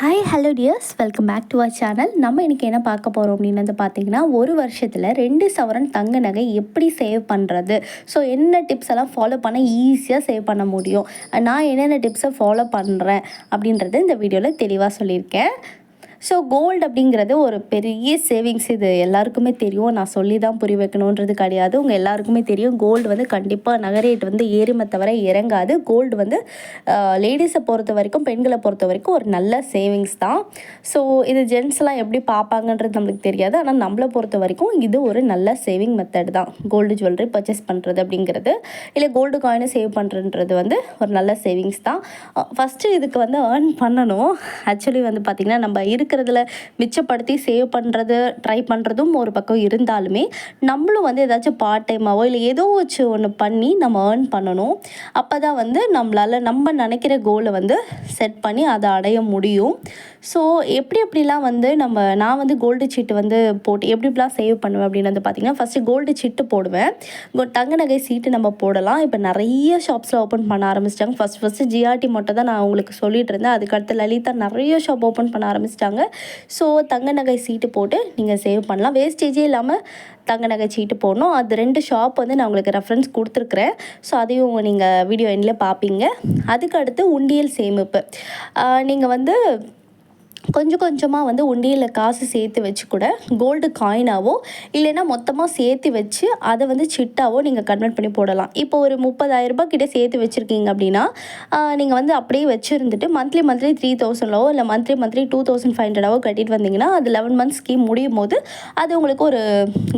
Hi hello dears welcome back to our channel நம்ம இன்றைக்கி என்ன பார்க்க போகிறோம் அப்படின்னு வந்து பார்த்தீங்கன்னா ஒரு வருஷத்தில் ரெண்டு சவரன் தங்க நகை எப்படி சேவ் பண்ணுறது ஸோ என்ன டிப்ஸ் எல்லாம் ஃபாலோ பண்ண ஈஸியாக சேவ் பண்ண முடியும்? நான் என்னென்ன டிப்ஸை ஃபாலோ பண்ணுறேன் அப்படின்றத இந்த வீடியோவில் தெளிவாக சொல்லியிருக்கேன். ஸோ கோல்டு அப்படிங்கிறது ஒரு பெரிய சேவிங்ஸ் இது எல்லாருக்குமே தெரியும். நான் சொல்லி தான் புரிய வைக்கணுன்றது கிடையாது. உங்கள் எல்லாருக்குமே தெரியும். கோல்டு வந்து கண்டிப்பாக நகை ரேட் வந்து ஏறுமை தவிர இறங்காது. கோல்டு வந்து லேடிஸை பொறுத்த வரைக்கும் பெண்களை பொறுத்த வரைக்கும் ஒரு நல்ல சேவிங்ஸ் தான். ஸோ இது ஜென்ஸ்லாம் எப்படி பார்ப்பாங்கன்றது நம்மளுக்கு தெரியாது. ஆனால் நம்மளை பொறுத்த வரைக்கும் இது ஒரு நல்ல சேவிங் மெத்தட் தான். கோல்டு ஜுவல்லரி பர்ச்சேஸ் பண்ணுறது அப்படிங்கிறது. இல்லை கோல்டு காயினை சேவ் பண்ணுறன்றது வந்து ஒரு நல்ல சேவிங்ஸ் தான். ஃபஸ்ட்டு இதுக்கு வந்து ஏர்ன் பண்ணணும். ஆக்சுவலி வந்து பார்த்திங்கன்னா நம்ம இருக்கிறதுல மிச்சப்படுத்தி சேவ் பண்ணுறது ட்ரை பண்ணுறதும் ஒரு பக்கம் இருந்தாலுமே நம்மளும் வந்து ஏதாச்சும் பார்ட் டைமாவோ இல்லை ஏதோ வச்சு ஒன்று பண்ணி நம்ம ஏர்ன் பண்ணணும். அப்போ தான் வந்து நம்மளால் நம்ம நினைக்கிற கோலை வந்து செட் பண்ணி அதை அடைய முடியும். ஸோ எப்படி எப்படிலாம் வந்து நம்ம நான் வந்து கோல்டு சீட்டு வந்து போட்டு எப்படி எப்படிலாம் சேவ் பண்ணுவேன் அப்படின்னு வந்து பார்த்திங்கன்னா ஃபஸ்ட்டு கோல்டு சீட்டு போடுவேன் தங்க நகை சீட்டு நம்ம போடலாம். இப்போ நிறைய ஷாப்ஸில் ஓப்பன் பண்ண ஆரம்பிச்சிட்டாங்க. ஃபஸ்ட் ஃபஸ்ட்டு ஜிஆர்டி மட்டும் தான் நான் உங்களுக்கு சொல்லிட்டு இருந்தேன். அதுக்கடுத்து லலிதா நிறைய ஷாப் ஓப்பன் பண்ண ஆரம்பிச்சிட்டாங்க. ஸோ தங்க நகை சீட்டு போட்டு நீங்கள் சேவ் பண்ணலாம். வேஸ்டேஜே இல்லாமல் தங்க நகை சீட்டு போடணும். அது ரெண்டு ஷாப் வந்து நான் உங்களுக்கு ரெஃபரன்ஸ் கொடுத்துருக்குறேன். ஸோ அதையும் நீங்கள் வீடியோ எண்ணில் பார்ப்பீங்க அதுக்கு அடுத்து உண்டியல் சேமிப்பு. நீங்கள் வந்து கொஞ்சம் கொஞ்சமாக வந்து உண்டியலில் காசு சேர்த்து வச்சு கூட கோல்டு காயினாவோ இல்லைன்னா மொத்தமாக சேர்த்து வச்சு அதை வந்து சிட்டாவோ நீங்கள் கன்வெர்ட் பண்ணி போடலாம். இப்போ ஒரு முப்பதாயிரம் ரூபாய் சேர்த்து வச்சுருக்கீங்க அப்படின்னா நீங்கள் வந்து அப்படியே வச்சுருந்துட்டு மந்த்லி மந்த்லி த்ரீ தௌசண்ட்லவோ இல்லை monthly monthly two thousand five ஹண்ட்ரடாவோ கட்டிட்டு வந்தீங்கன்னா அது லெவன் மந்த்ஸ் ஸ்கீம் முடியும் போது அது உங்களுக்கு ஒரு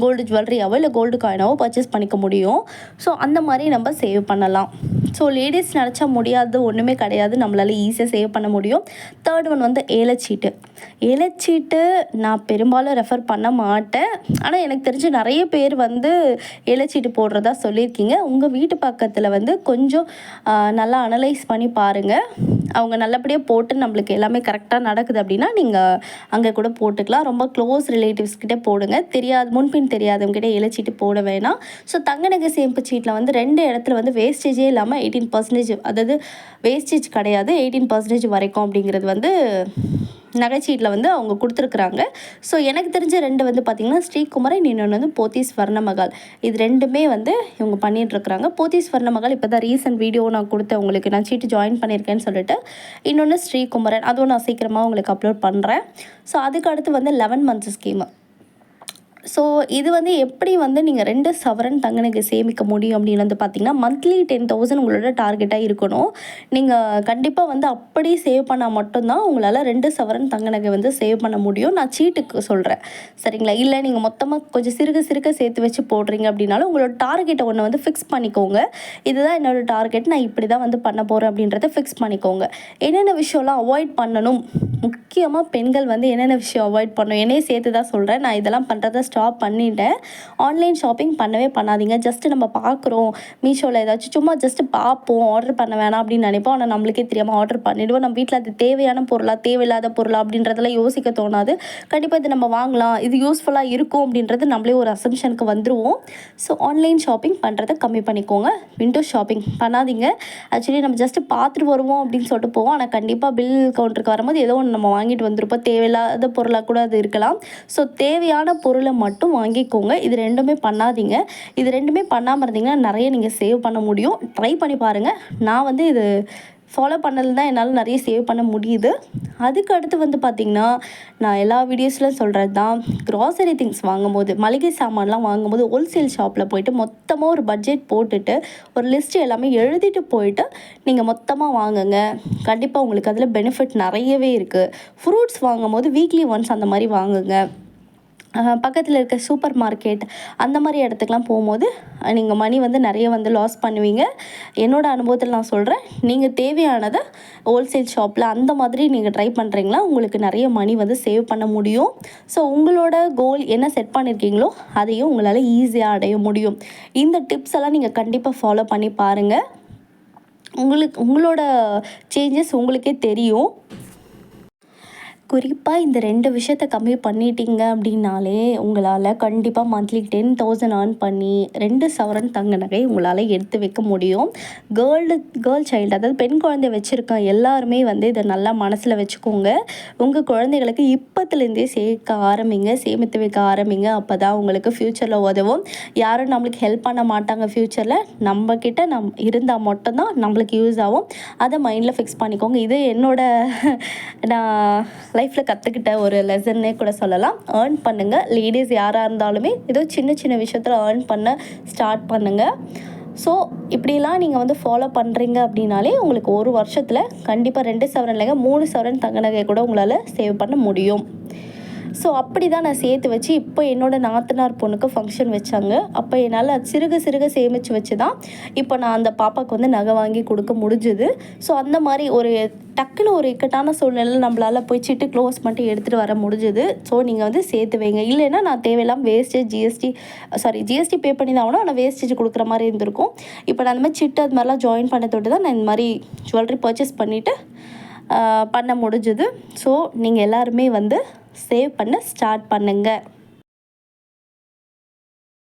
கோல்டு ஜுவல்லரியாவோ இல்லை கோல்டு காயினாவோ பர்ச்சேஸ் பண்ணிக்க முடியும். ஸோ அந்த மாதிரி நம்ம சேவ் பண்ணலாம். ஸோ லேடிஸ் நினச்சா முடியாது ஒன்றுமே கிடையாது. நம்மளால ஈஸியாக சேவ் பண்ண முடியும். தேர்ட் ஒன் வந்து ஏலச்சீட்டு ஏலச்சீட்டு நான் பெரும்பாலும் ரெஃபர் பண்ண மாட்டேன். ஆனால் எனக்கு தெரிஞ்சு நிறைய பேர் வந்து ஏலச்சீட்டு போடுறதா சொல்லியிருக்கீங்க. உங்கள் வீட்டு பக்கத்தில் வந்து கொஞ்சம் நல்லா அனலைஸ் பண்ணி பாருங்கள் அவங்க நல்லபடியாக போட்டு நம்மளுக்கு எல்லாமே கரெக்டாக நடக்குது அப்படின்னா நீங்கள் அங்கே கூட போட்டுக்கலாம். ரொம்ப க்ளோஸ் ரிலேட்டிவ்ஸ் கிட்டே போடுங்க. தெரியாது முன்பின் தெரியாதவங்ககிட்ட இழைச்சிட்டு போட வேணாம். ஸோ தங்க நகை சேமிப்பு சீட்டில் வந்து ரெண்டு இடத்துல வந்து வேஸ்டேஜே இல்லாமல் எயிட்டீன் பர்சன்டேஜ் அதாவது வேஸ்டேஜ் கிடையாது எயிட்டீன் பர்சன்டேஜ் வரைக்கும் அப்படிங்கிறது வந்து நகைச்சீட்டில் வந்து அவங்க கொடுத்துருக்குறாங்க. ஸோ எனக்கு தெரிஞ்ச ரெண்டு வந்து பார்த்திங்கன்னா ஸ்ரீகுமரன் இன்னொன்று வந்து போத்தீஸ் வர்ணமகால். இது ரெண்டுமே வந்து இவங்க பண்ணிகிட்ருக்குறாங்க போத்தீஸ் வர்ணமகால் இப்போ தான் ரீசெண்ட் வீடியோ நான் கொடுத்தேன் உங்களுக்கு. நான் சீட்டு ஜாயின் பண்ணியிருக்கேன்னு சொல்லிட்டு. இன்னொன்று ஸ்ரீகுமரன் அதுவும் நான் சீக்கிரமாக உங்களுக்கு அப்லோட் பண்ணுறேன் ஸோ அதுக்கு அடுத்து வந்து லெவன் மந்த்ஸ் ஸ்கீமு ஸோ இது வந்து எப்படி வந்து நீங்கள் ரெண்டு சவரன் தங்கனுக்கு சேமிக்க முடியும் அப்படின்னு வந்து பார்த்தீங்கன்னா மந்த்லி டென் தௌசண்ட் உங்களோட டார்கெட்டாக இருக்கணும். நீங்கள் கண்டிப்பாக வந்து அப்படி சேவ் பண்ணால் மட்டும்தான் உங்களால் ரெண்டு சவரன் தங்கனுக்கு வந்து சேவ் பண்ண முடியும். நான் சீட்டுக்கு சொல்கிறேன் சரிங்களா? இல்லை நீங்கள் மொத்தமாக கொஞ்சம் சிறுக சிறுக சேர்த்து வச்சு போடுறீங்க அப்படின்னாலும் உங்களோட டார்கெட்டை ஒன்று வந்து ஃபிக்ஸ் பண்ணிக்கோங்க. இதுதான் என்னோட டார்கெட் நான் இப்படி தான் வந்து பண்ண போகிறேன் அப்படின்றத ஃபிக்ஸ் பண்ணிக்கோங்க. என்னென்ன விஷயம்லாம் அவாய்ட் பண்ணணும்? முக்கியமாக பெண்கள் வந்து என்னென்ன விஷயம் அவாய்ட் பண்ணணும்? என்னையே சேர்த்து தான் சொல்கிறேன் நான் இதெல்லாம் பண்ணுறத ஸ்டாப் பண்ணிட்டேன். ஆன்லைன் ஷாப்பிங் பண்ணவே பண்ணாதீங்க. ஜஸ்ட் நம்ம பார்க்குறோம் மீஷோவில் ஏதாச்சும் சும்மா ஜஸ்ட் பார்ப்போம். ஆர்டர் பண்ண வேணாம் அப்படின்னு நினைப்போம். ஆனால் நம்மளுக்கே தெரியாமல் ஆர்டர் பண்ணிவிடுவோம் நம்ம வீட்டில் அது தேவையான பொருளாக தேவையில்லாத பொருளாக அப்படின்றதெல்லாம் யோசிக்க தோணாது. கண்டிப்பாக இது நம்ம வாங்கலாம். இது யூஸ்ஃபுல்லாக இருக்கும் அப்படின்றது நம்மளே ஒரு அசம்ஷனுக்கு வந்துடுவோம் ஸோ ஆன்லைன் ஷாப்பிங் பண்ணுறத கம்மி பண்ணிக்கோங்க. விண்டோ ஷாப்பிங் பண்ணாதீங்க. ஆக்சுவலி நம்ம ஜஸ்ட் பார்த்துட்டு வருவோம் அப்படின்னு சொல்லிட்டு போவோம். ஆனால் கண்டிப்பாக பில் கவுண்டருக்கு வரும்போது ஏதோ ஒன்று நம்ம வாங்கிட்டு வந்திருப்போம். தேவையில்லாத பொருளாக கூட அது இருக்கலாம். ஸோ தேவையான பொருளை மட்டும் வாங்கிக்கோங்க. இது ரெண்டுமே பண்ணாதீங்க. இது ரெண்டுமே பண்ணாமல் இருந்தீங்கன்னா நிறைய நீங்கள் சேவ் பண்ண முடியும். ட்ரை பண்ணி பாருங்கள் நான் வந்து இது ஃபாலோ பண்ணது தான் என்னால் நிறைய சேவ் பண்ண முடியுது. அதுக்கு அடுத்து வந்து பார்த்திங்கன்னா நான் எல்லா வீடியோஸ்லையும் சொல்கிறது தான் க்ராசரி திங்ஸ் வாங்கும்போது மளிகை சாமான்லாம் வாங்கும்போது ஹோல்சேல் ஷாப்பில் போயிட்டு மொத்தமாக ஒரு பட்ஜெட் போட்டுட்டு ஒரு லிஸ்ட் எல்லாமே எழுதிட்டு போயிட்டு நீங்கள் மொத்தமாக வாங்குங்க. கண்டிப்பாக உங்களுக்கு அதில் பெனிஃபிட் நிறையவே இருக்குது ஃப்ரூட்ஸ் வாங்கும்போது வீக்லி ஒன்ஸ் அந்த மாதிரி வாங்குங்க. பக்கத்தில் இருக்க சூப்பர் மார்க்கெட் அந்த மாதிரி இடத்துக்குலாம் போகும்போது நீங்கள் மணி வந்து நிறைய வந்து லாஸ் பண்ணுவீங்க. என்னோடய அனுபவத்தில் நான் சொல்கிறேன் நீங்கள் தேவையானதை ஹோல்சேல் ஷாப்பில் அந்த மாதிரி நீங்கள் ட்ரை பண்ணுறீங்களா உங்களுக்கு நிறைய மணி வந்து சேவ் பண்ண முடியும். ஸோ உங்களோட கோல் என்ன செட் பண்ணியிருக்கீங்களோ அதையும் உங்களால் ஈஸியாக அடைய முடியும். இந்த டிப்ஸ் எல்லாம் நீங்கள் கண்டிப்பாக ஃபாலோ பண்ணி பாருங்கள் உங்களுக்கு உங்களோட சேஞ்சஸ் உங்களுக்கே தெரியும். குறிப்பாக இந்த ரெண்டு விஷயத்த கம்மி பண்ணிட்டீங்க அப்படின்னாலே உங்களால் கண்டிப்பாக மந்த்லி டென் தௌசண்ட் ஏர்ன் பண்ணி ரெண்டு சவரன் தங்க நகை உங்களால் எடுத்து வைக்க முடியும். கேர்ள் கேர்ள் சைல்டு அதாவது பெண் குழந்தை வச்சுருக்கோம் எல்லாருமே வந்து இதை நல்லா மனசில் வச்சுக்கோங்க. உங்கள் குழந்தைகளுக்கு இப்போத்துலேருந்தே சேர்க்க ஆரம்பிங்க சேமித்து வைக்க ஆரம்பிங்க. அப்போ தான் உங்களுக்கு ஃப்யூச்சரில் உதவும். யாரும் நம்மளுக்கு ஹெல்ப் பண்ண மாட்டாங்க ஃப்யூச்சரில் நம்மக்கிட்ட நம் இருந்தால் மட்டும்தான் நம்மளுக்கு யூஸ் ஆகும். அதை மைண்டில் ஃபிக்ஸ் பண்ணிக்கோங்க. இது என்னோட நான் லைஃப்பில் கற்றுக்கிட்ட ஒரு லெசன்னே கூட சொல்லலாம். ஏர்ன் பண்ணுங்கள் லேடிஸ் யாராக இருந்தாலுமே ஏதோ சின்ன சின்ன விஷயத்தில் ஏர்ன் பண்ண ஸ்டார்ட் பண்ணுங்கள் ஸோ இப்படிலாம் நீங்கள் வந்து ஃபாலோ பண்ணுறீங்க அப்படின்னாலே உங்களுக்கு ஒரு வருஷத்தில் கண்டிப்பாக ரெண்டு சவரன் இல்லைங்க மூணு சவரன் தங்க நகை கூட உங்களால் சேவ் பண்ண முடியும். ஸோ அப்படி தான் நான் சேர்த்து வச்சு இப்போ என்னோடய நாத்தனார் பொண்ணுக்கு ஃபங்க்ஷன் வச்சாங்க. அப்போ என்னால் சிறுக சிறுக சேமித்து வச்சு தான் இப்போ நான் அந்த பாப்பாவுக்கு வந்து நகை வாங்கி கொடுக்க முடிஞ்சுது. ஸோ அந்த மாதிரி ஒரு டக்குன்னு ஒரு இக்கட்டான சூழ்நிலை நம்மளால் போய் சிட்டு க்ளோஸ் பண்ணிட்டு எடுத்துகிட்டு வர முடிஞ்சுது. ஸோ நீங்கள் வந்து சேர்த்து வைங்க. இல்லைன்னா நான் தேவையில்லாமல் wastage GST sorry GST pay பண்ணி தான் ஆகணும். ஆனால் வேஸ்டேஜ் கொடுக்குற மாதிரி இருந்திருக்கும். இப்போ நான் அந்த மாதிரி சிட்டு அது மாதிரிலாம் ஜாயின் பண்ண தொட்டு தான் நான் இந்த மாதிரி ஜுவல்லரி பர்ச்சேஸ் பண்ணிவிட்டு பண்ண முடிஞ்சுது. ஸோ நீங்கள் எல்லாருமே வந்து சேவ் பண்ண ஸ்டார்ட் பண்ணுங்கள்